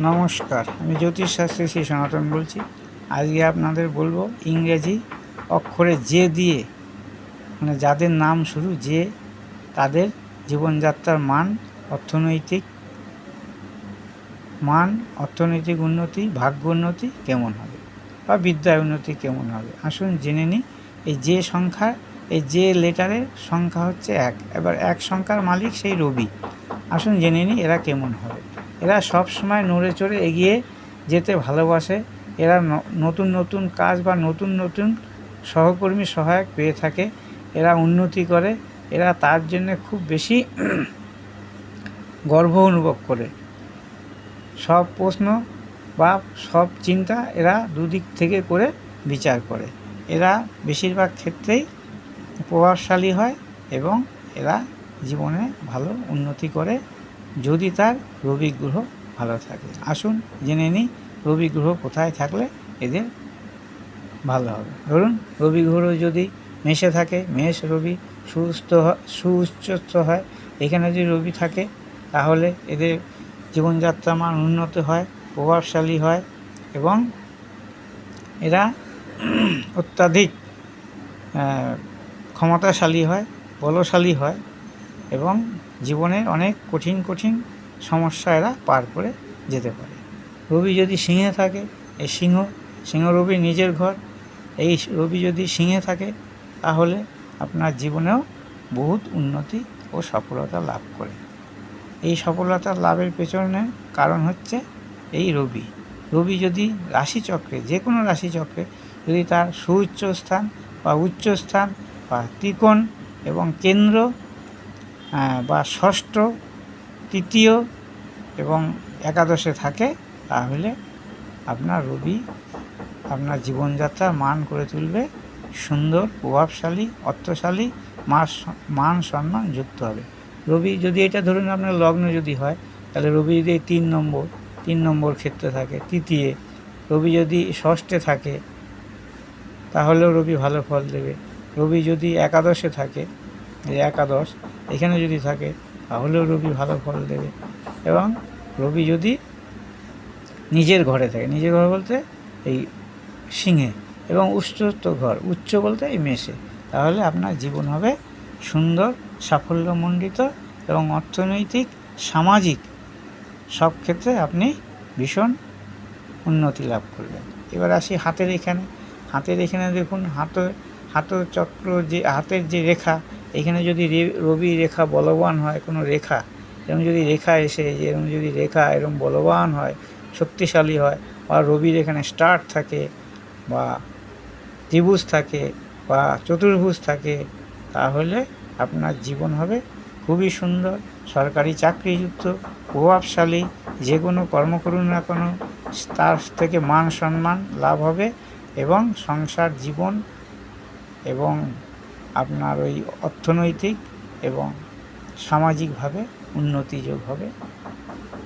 নমস্কার, আমি জ্যোতিষশাস্ত্রী শ্রী সনাতন বলছি। আজকে আপনাদের বলব ইংরেজি অক্ষরে যে দিয়ে মানে যাদের নাম শুরু যে তাদের জীবনযাত্রার মান, অর্থনৈতিক মান, অর্থনৈতিক উন্নতি, ভাগ্য উন্নতি কেমন হবে? বা বিদ্যায় উন্নতি কেমন হবে? আসুন জেনে নিই, এই যে সংখ্যা, এই যে লেটারের সংখ্যা হচ্ছে এক। এবার এক সংখ্যার মালিক সেই রবি। আসুন জেনে নিই এরা কেমন হবে। এরা সব সময় নড়ে চড়ে এগিয়ে যেতে ভালোবাসে। এরা নতুন নতুন কাজ বা নতুন নতুন সহকর্মী সহায়ক পেয়ে থাকে। এরা উন্নতি করে। এরা তার জন্য খুব বেশি গর্ব অনুভব করে। সব প্রশ্ন বা সব চিন্তা এরা দুদিক থেকে করে বিচার করে। এরা বেশিরভাগ ক্ষেত্রেই প্রভাবশালী হয় এবং এরা জীবনে ভালো উন্নতি করে। যদি তার রবি গ্রহ ভালো থাকে। আসুন জেনে নিই, রবি গ্রহ কোথায় থাকলে এদের ভালো হবে। ধরুন, রবি গ্রহ যদি মেষে থাকে, মেষ রবি সুস্থ সুউচ্চস্থ হয়। এখানে যদি রবি থাকে, তাহলে এদের জীবনযাত্রা মান উন্নত হয়, প্রভাবশালী হয় এবং এরা অত্যাধিক ক্ষমতাশালী হয়, বলশালী হয়। এবং জীবনের অনেক কঠিন কঠিন সমস্যা এরা পার করে যেতে পারে। রবি যদি সিংহে থাকে, এই সিংহ সিংহ রবি নিজের ঘর, এই রবি যদি সিংহে থাকে, তাহলে আপনার জীবনেও বহুত উন্নতি ও সফলতা লাভ করে। এই সফলতা লাভের পেছনে কারণ হচ্ছে এই রবি। রবি যদি রাশিচক্রে যে কোনো রাশিচক্রে যদি তার সুউচ্চ স্থান বা উচ্চ স্থান বা ত্রিকোণ এবং কেন্দ্র বা ষষ্ঠ, তৃতীয় এবং একাদশে থাকে, তাহলে আপনার রবি আপনার জীবনযাত্রার মান করে তুলবে। সুন্দর, প্রভাবশালী, অর্থশালী, মাস, মান সম্মান যুক্ত হবে। রবি যদি এটা ধরুন আপনার লগ্ন যদি হয়, তাহলে রবি যদি তিন নম্বর তিন নম্বর ক্ষেত্রে থাকে, তৃতীয়, রবি যদি ষষ্ঠে থাকে, তাহলেও রবি ভালো ফল দেবে। রবি যদি একাদশে থাকে এই একাদশ এখানে যদি থাকে তাহলেও রবি ভালো ফল দেবে। এবং রবি যদি নিজের ঘরে থাকে, নিজের ঘর বলতে এই সিংহে এবং উচ্চত্ব ঘর, উচ্চ বলতে এই মেষে, তাহলে আপনার জীবন হবে সুন্দর, সাফল্যমণ্ডিত এবং অর্থনৈতিক, সামাজিক সব ক্ষেত্রে আপনি ভীষণ উন্নতি লাভ করবেন। এবার আসি হাতের এখানে। হাতের এখানে দেখুন হাত হাত চক্র যে, হাতের যে রেখা এখানে যদি রবি রেখা বলবান হয়, কোনো রেখা, এরকম যদি রেখা এসে যে এরকম যদি রেখা এরকম বলবান হয়, শক্তিশালী হয়, বা রবির এখানে স্টার্ট থাকে, বা ত্রিভুজ থাকে, বা চতুর্ভুজ থাকে, তাহলে আপনার জীবন হবে খুবই সুন্দর। সরকারি চাকরিযুক্ত, প্রভাবশালী, যে কোনো কর্ম করুন না কোনো, তার থেকে মান সম্মান লাভ হবে এবং সংসার, জীবন এবং আপনার ওই অর্থনৈতিক এবং সামাজিকভাবে উন্নতি যোগ হবে।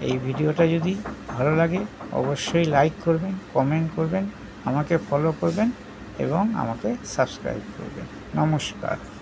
এই ভিডিওটা যদি ভালো লাগে, অবশ্যই লাইক করবেন কমেন্ট করবেন, আমাকে ফলো করবেন এবং আমাকে সাবস্ক্রাইব করবেন। নমস্কার।